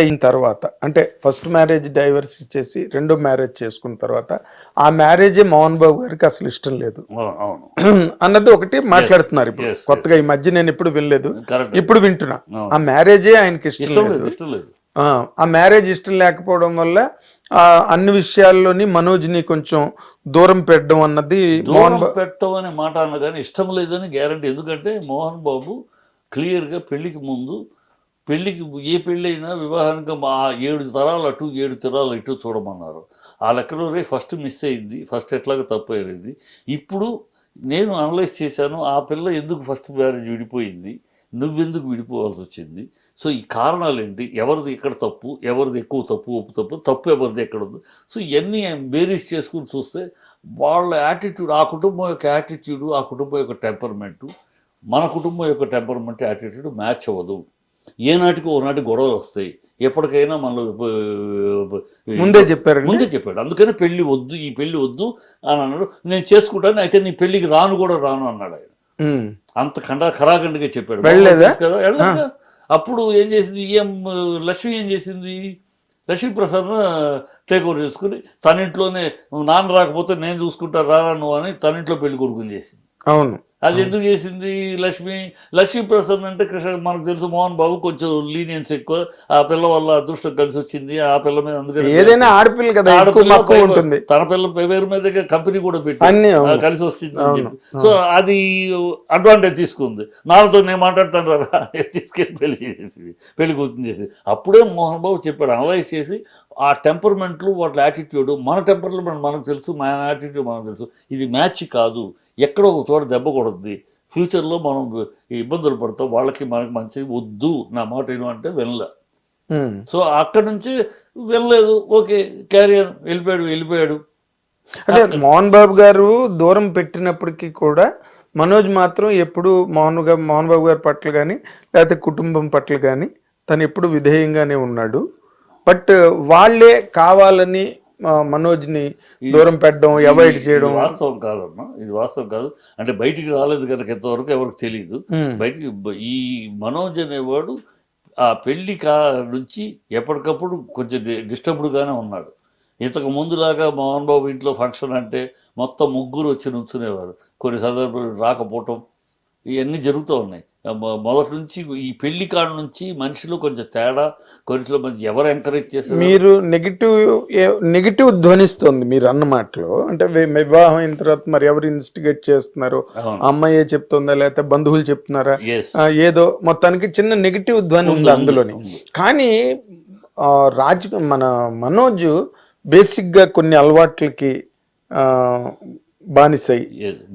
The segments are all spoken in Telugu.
అయిన తర్వాత అంటే ఫస్ట్ మ్యారేజ్ డైవర్స్ ఇచ్చేసి రెండో మ్యారేజ్ చేసుకున్న తర్వాత ఆ మ్యారేజే మోహన్ బాబు గారికి అసలు ఇష్టం లేదు. అన్నది ఒకటి మాట్లాడుతున్నారు ఇప్పుడు. కొత్తగా ఈ మధ్య నేను ఎప్పుడు వినలేదు. ఇప్పుడు వింటున్నా. ఆ మ్యారేజే ఆయనకి ఇష్టం లేదు ఆ, మ్యారేజ్ ఇష్టం లేకపోవడం వల్ల ఆ అన్ని విషయాల్లోని మనోజ్ని కొంచెం దూరం పెట్టడం అన్నది మోహన్ పెట్టడం అనే మాట అన్న కానీ ఇష్టం లేదని గ్యారంటీ. ఎందుకంటే మోహన్ బాబు క్లియర్గా పెళ్ళికి ముందు పెళ్ళికి ఏ పెళ్ళి అయినా వివాహానికి మా ఏడు తరాలు అటు ఏడు తరాలు ఇటు చూడమన్నారు. ఆ లెక్కలో రే ఫస్ట్ మిస్ అయింది ఫస్ట్ ఎట్లాగ తప్పు అయింది. ఇప్పుడు నేను అనలైజ్ చేశాను ఆ పిల్ల ఎందుకు ఫస్ట్ మ్యారేజ్ విడిపోయింది నువ్వెందుకు విడిపోవాల్సి వచ్చింది? సో ఈ కారణాలు ఏంటి? ఎవరిది ఎక్కడ తప్పు ఎవరిది ఎక్కువ తప్పు ఒప్పు తప్పు తప్పు ఎవరిది ఎక్కడ ఉంది? సో ఇవన్నీ బేరీస్ చేసుకుని చూస్తే వాళ్ళ యాటిట్యూడ్ ఆ కుటుంబం యొక్క యాటిట్యూడు ఆ కుటుంబం యొక్క టెంపర్మెంటు మన కుటుంబం యొక్క టెంపర్మెంట్ యాటిట్యూడ్ మ్యాచ్ అవ్వదు. ఏనాటికి ఓనాటి గొడవలు వస్తాయి. ఎప్పటికైనా మనలో ముందే చెప్పారండి? ముందే చెప్పాడు. అందుకని పెళ్ళి వద్దు ఈ పెళ్ళి వద్దు అని అన్నాడు. నేను చేసుకుంటాను అయితే నీ పెళ్ళికి రాను కూడా రాను అన్నాడు ఆయన. అంత ఖండ ఖరాఖండిగా చెప్పాడు. కదా? అప్పుడు ఏం చేసింది? ఏం లక్ష్మి ఏం చేసింది? లక్ష్మీ ప్రసాద్ టేక్ ఓవర్ చేసుకుని తన ఇంట్లోనే నాన్న రాకపోతే నేను చూసుకుంటా రారా నువ్వు అని తన ఇంట్లో పెళ్ళి కొడుకుని చేసింది. అవును. అది ఎందుకు చేసింది లక్ష్మి? లక్ష్మీ ప్రసాద్ అంటే కృష్ణ మనకు తెలుసు మోహన్ బాబు కొంచెం లీనియన్స్ ఎక్కువ. ఆ పిల్ల వల్ల అదృష్టం కలిసి వచ్చింది. ఆ పిల్ల మీద అందుకని ఏదైనా ఆడపిల్ల కదా ఆడపిల్ల ఉంటుంది. తన పిల్ల పేరు మీద కంపెనీ కూడా పెట్టి. కలిసి వస్తుంది అని చెప్పి. సో అది అడ్వాంటేజ్ తీసుకుంది. నాన్నతో నేను మాట్లాడతాను రా తీసుకెళ్ళి పెళ్ళి చేసేసి పెళ్ళి కూతురు చేసి అప్పుడే మోహన్ బాబు చెప్పాడు అనలైజ్ చేసి ఆ టెంపర్మెంట్లు వాటి యాటిట్యూడ్ మన టెంపర్మెంట్ మనకు తెలుసు మన యాటిట్యూడ్ మనకు తెలుసు. ఇది మ్యాచ్ కాదు. ఎక్కడో ఒక చోట దెబ్బ కొడుద్ది. ఫ్యూచర్లో మనం ఇబ్బందులు పడతాం. వాళ్ళకి మనకి మంచిది వద్దు. నా మాట ఏను అంటే వెళ్ళ. సో అక్కడ నుంచి వెళ్ళలేదు ఓకే క్యారియర్ వెళ్ళిపోయాడు వెళ్ళిపోయాడు. అదే మోహన్ బాబు గారు దూరం పెట్టినప్పటికీ కూడా మనోజ్ మాత్రం ఎప్పుడు మోహన్ మోహన్ బాబు గారి పట్ల కానీ లేకపోతే కుటుంబం పట్ల కానీ తను ఎప్పుడు విధేయంగానే ఉన్నాడు. బట్ వాళ్ళే కావాలని మనోజ్ని దూరం పెట్టడం అవాయిడ్ చేయడం. వాస్తవం కాదమ్మా. ఇది వాస్తవం కాదు. అంటే బయటికి రాలేదు కనుక ఎంతవరకు ఎవరికి తెలియదు. బయటికి ఈ మనోజ్ అనేవాడు ఆ పెళ్ళి కా నుంచి ఎప్పటికప్పుడు కొంచెం డిస్టర్బ్డ్గానే ఉన్నాడు. ఇంతకు ముందులాగా మోహన్ బాబు ఇంట్లో ఫంక్షన్ అంటే మొత్తం ముగ్గురు వచ్చి నుంచునేవారు. కొన్ని సందర్భాలు రాకపోవటం ఇవన్నీ జరుగుతూ ఉన్నాయి. మొదటి నుంచి ఈ పెళ్ళి కాడ నుంచి మనిషిలో కొంచెం తేడా మంచి ఎవరు ఎంకరేజ్ చేశారు మీరు నెగిటివ్ నెగిటివ్ ధ్వనిస్తుంది మీరు అన్న మాటలో. అంటే వివాహం అయిన తర్వాత మరి ఎవరు ఇన్స్టిగేట్ చేస్తున్నారు? అమ్మాయే చెప్తుందా లేకపోతే బంధువులు చెప్తున్నారా? ఏదో మొత్తానికి చిన్న నెగిటివ్ ధ్వని ఉంది అందులోని. కానీ రాజ్ మన మనోజ్ బేసిక్గా కొన్ని అలవాట్లకి బానిసై.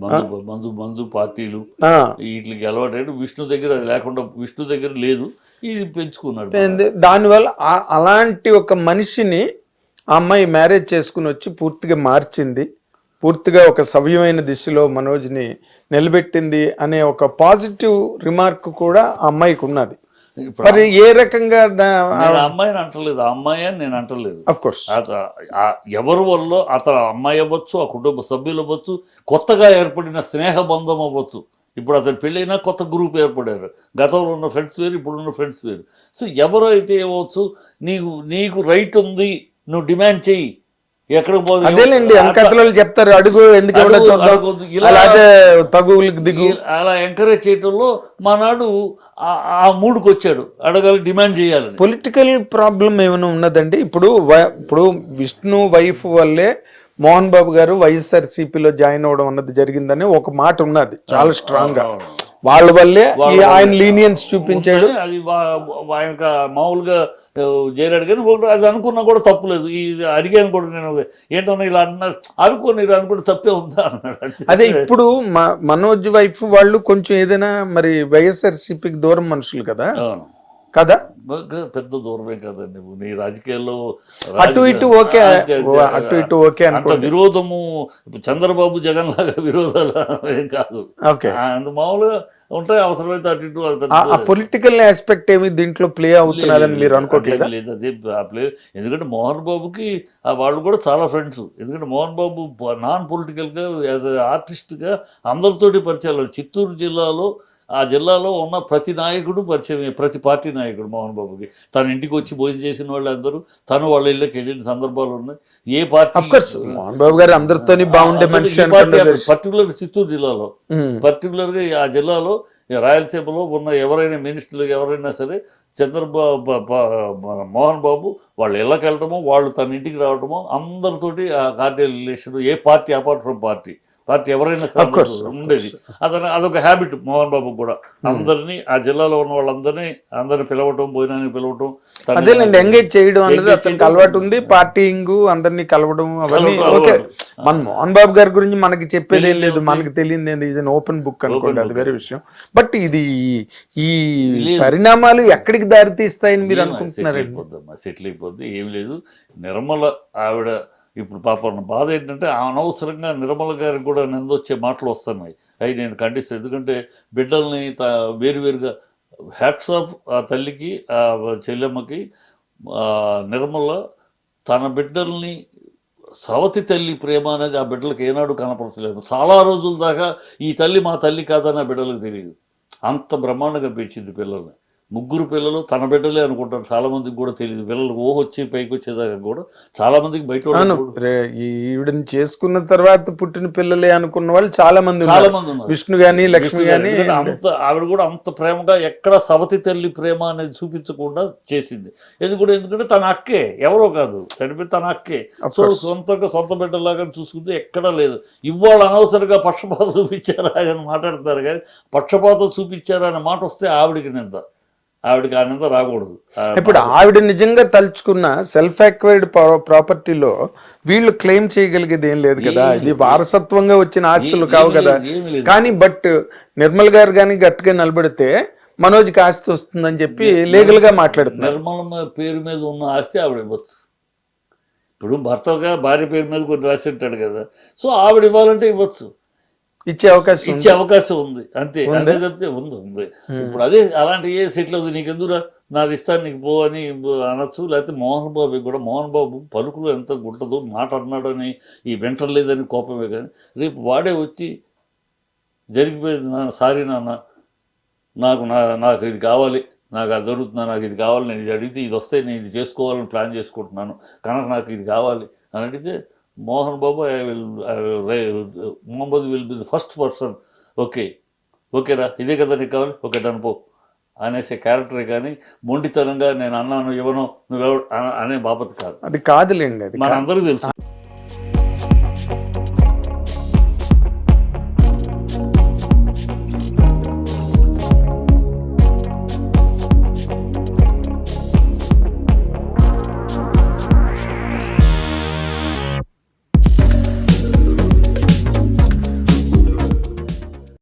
మందు మందు మందు పార్టీలు. వీటికి అలవాటు విష్ణు దగ్గర అది లేకుండా విష్ణు దగ్గర లేదు. ఇది పెంచుకున్నాడు? దానివల్ల అలాంటి ఒక మనిషిని ఆ అమ్మాయి మ్యారేజ్ చేసుకుని వచ్చి పూర్తిగా మార్చింది. పూర్తిగా ఒక సవ్యమైన దిశలో మనోజ్ని నిలబెట్టింది అనే ఒక పాజిటివ్ రిమార్క్ కూడా ఆ అమ్మాయికి ఉన్నది. మరి ఏ రకంగా అమ్మాయిని అంటలేదు. ఆ అమ్మాయి అని నేను అంటలేదు. కోర్స్ ఎవరి వల్ల అతను అమ్మాయి అవ్వచ్చు ఆ కుటుంబ సభ్యులు అవ్వచ్చు కొత్తగా ఏర్పడిన స్నేహ బంధం అవ్వచ్చు. ఇప్పుడు అతను పెళ్ళైనా కొత్త గ్రూప్ ఏర్పడారు. గతంలో ఉన్న ఫ్రెండ్స్ వేరు ఇప్పుడు ఉన్న ఫ్రెండ్స్ వేరు. సో ఎవరు అయితే ఏమవచ్చు నీకు నీకు రైట్ ఉంది నువ్వు డిమాండ్ చెయ్యి ఎక్కడికి పోదు? అదేలేండి వెనకథలు చెప్తారు అడుగు ఎందుకు అలాగే తగువులకు దిగు. అలా ఎంకరేజ్ చేయటంలో మానాడు ఆ- మూడుకి వచ్చాడు అడగాలి డిమాండ్ చేయాలని. పొలిటికల్ ప్రాబ్లం ఏమైనా ఉన్నదండి? ఇప్పుడు ఇప్పుడు విష్ణు వైఫ్ వల్లే మోహన్ బాబు గారు వైఎస్ఆర్సీపీలో జాయిన్ అవ్వడం అన్నది జరిగిందని ఒక మాట ఉన్నది చాలా స్ట్రాంగ్గా. వాళ్ళ వల్లే ఆయన లీనియన్స్ చూపించాడు. అది మామూలుగా కానీ ఒకటి అది అనుకున్నా కూడా తప్పులేదు ఇది అడిగాను కూడా నేను ఏంటన్నా ఇలా అన్నారు అనుకోని ఇలా అనుకుంటే తప్పే ఉందా అన్నాడు. అదే ఇప్పుడు మ- మనోజ్ వైఫ్ వాళ్ళు కొంచెం ఏదైనా మరి వైఎస్ఆర్సీపీకి దూరం మనుషులు కదా. కదా పెద్ద దూరమే కదండి. నీ రాజకీయాల్లో అటు ఇటు ఓకే. అటు ఇటు ఓకే అంత విరోధము ఇప్పుడు చంద్రబాబు జగన్ లాగా విరోధాలు ఏం కాదు. అంత మామూలుగా ఉంటాయి అవసరమైతే అటు ఇటు అది పొలిటికల్ ఆస్పెక్ట్ ఏమి దీంట్లో ప్లే అవుతున్నదని మీరు అనుకోవట్లేదా లేదు అదే ప్లే ఎందుకంటే మోహన్ బాబుకి ఆ వాళ్ళు కూడా చాలా ఫ్రెండ్స్ ఎందుకంటే మోహన్ బాబు నాన్ పొలిటికల్గా యాజ్ ఆర్టిస్ట్గా అందరితోటి పరిచయాలు చిత్తూరు జిల్లాలో ఆ జిల్లాలో ఉన్న ప్రతి నాయకుడు పరిచయమే ప్రతి పార్టీ నాయకుడు మోహన్ బాబుకి. తన ఇంటికి వచ్చి భోజనం చేసిన వాళ్ళందరూ తను వాళ్ళ ఇళ్ళకి వెళ్ళిన సందర్భాలు ఉన్నాయి. ఏ పార్టీ మోహన్ బాబు గారు అందరితోని బాగుండే మనిషి పర్టికులర్ చిత్తూరు జిల్లాలో. పర్టికులర్గా ఆ జిల్లాలో రాయలసీమలో ఉన్న ఎవరైనా మినిస్టర్లు ఎవరైనా సరే చంద్రబాబు మోహన్ బాబు వాళ్ళ ఇళ్ళకి వెళ్ళటమో వాళ్ళు తన ఇంటికి రావటమో అందరితోటి ఆ cordial relation a party apart from party party ఎవరైనా ఉండేది. అతను అదొక హ్యాబిట్ మోహన్ బాబు కూడా. అందరినీ ఆ జిల్లాలో ఉన్న వాళ్ళందరినీ అందరిని పిలవటం భోజనానికి పిలవటం అదేనండి ఎంగేజ్ చేయడం అనేది అతనికి. అలవాటు ఉంది. పార్టీయింగ్ అందరినీ కలవడం అవన్నీ ఓకే. మన మోహన్ బాబు గారి గురించి మనకి చెప్పేది ఏం లేదు. మనకి తెలియదు ఏంది? ఈజ్ అన్ ఓపెన్ బుక్ అనుకోండి. అది వేరే విషయం. బట్ ఇది ఈ. పరిణామాలు ఎక్కడికి దారి తీస్తాయని మీరు అయిపోద్దమ్మా సెటిల్ అయిపోద్ది. ఏం లేదు. నిర్మల ఆవిడ ఇప్పుడు పాపం బాధ ఏంటంటే అనవసరంగా నిర్మల గారికి కూడా నిందొచ్చే మాటలు వస్తున్నాయి. అవి నేను ఖండిస్తాను ఎందుకంటే బిడ్డల్ని త వేరువేరుగా హ్యాట్స్ ఆఫ్ ఆ తల్లికి ఆ చెల్లెమ్మకి నిర్మల తన బిడ్డల్ని సవతి తల్లి ప్రేమ అనేది ఆ బిడ్డలకు ఏనాడు కనపడతలేదు చాలా రోజుల దాకా ఈ తల్లి మా తల్లి కాదని ఆ బిడ్డలకు తెలియదు. అంత బ్రహ్మాండంగా పెంచింది పిల్లల్ని. ముగ్గురు పిల్లలు తన బిడ్డలే అనుకుంటారు. చాలా మందికి కూడా తెలియదు పిల్లలు ఓ వచ్చి పైకి వచ్చేదాకా కూడా చాలా మందికి బయట ఈవిడని చేసుకున్న తర్వాత పుట్టిన పిల్లలే అనుకున్న వాళ్ళు చాలా మంది చాలా మంది విష్ణు గాని లక్ష్మి. గాని అంత ఆవిడ కూడా అంత ప్రేమగా ఎక్కడ సవతి తల్లి ప్రేమ అనేది చూపించకుండా చేసింది. ఎందుకంటే ఎందుకంటే తన అక్కే ఎవరో కాదు. చనిపోయి తన అక్కే. సో. సొంతంగా సొంత బిడ్డలాగా చూసుకుంటే ఎక్కడా లేదు. ఇవాళ అనవసరంగా పక్షపాతం చూపించారా అని మాట్లాడతారు కానీ పక్షపాతం చూపించారా అనే మాట వస్తే ఆవిడికి నింద ఆవిడకి ఆ నింద రాకూడదు ఇప్పుడు ఆవిడ నిజంగా తలుచుకున్న సెల్ఫ్ అక్వైర్డ్ ప్రాపర్టీలో వీళ్ళు క్లెయిమ్ చేయగలిగేది ఏం లేదు కదా. ఇది. వారసత్వంగా వచ్చిన ఆస్తులు కావు కదా. కానీ బట్ నిర్మల్ గారు కానీ గట్టిగా నిలబడితే మనోజ్కి ఆస్తి వస్తుందని చెప్పి లీగల్గా మాట్లాడుతున్నారు. నిర్మలమ్మ పేరు మీద ఉన్న ఆస్తి ఆవిడ ఇవ్వచ్చు. ఇప్పుడు భర్తగా భార్య పేరు మీద కొన్ని రాసి ఉంటాడు కదా. సో ఆవిడ ఇవ్వాలంటే ఇవ్వచ్చు. ఇచ్చే అవకాశం ఇచ్చే అవకాశం ఉంది. అంతే అంతే తప్పితే ఉంది ఉంది. ఇప్పుడు అదే అలాంటి ఏ సెటిల్ అవుతుంది నీకు ఎందుకు నాది ఇస్తాను నీకు పో అని అనొచ్చు లేకపోతే మోహన్ బాబు కూడా. మోహన్ బాబు పలుకులు ఎంత గుంటదో మాట అన్నాడని ఈ వెంటలేదని కోపమే కానీ రేపు వాడే వచ్చి జరిగిపోయింది నాన్న సారీ నాన్న నాకు నా నాకు ఇది కావాలి నాకు అది దొరుకుతున్నా నాకు ఇది కావాలి నేను ఇది అడిగితే ఇది వస్తే నేను ఇది చేసుకోవాలని ప్లాన్ చేసుకుంటున్నాను. కనుక నాకు ఇది కావాలి అని అడిగితే Mohan Babu I will Mohammed will be the first person okay ఓకేరా ఇదే కదా నీకు కావాలి? ఓకే డన్ పో. అనేసే క్యారెక్టరే కానీ మొండితనంగా నేను అన్నాను ఇవ్వను నువ్వెవడు అన- బాపత్ కాదు. అది కాదులేండి అది మనందరికీ తెలుసు.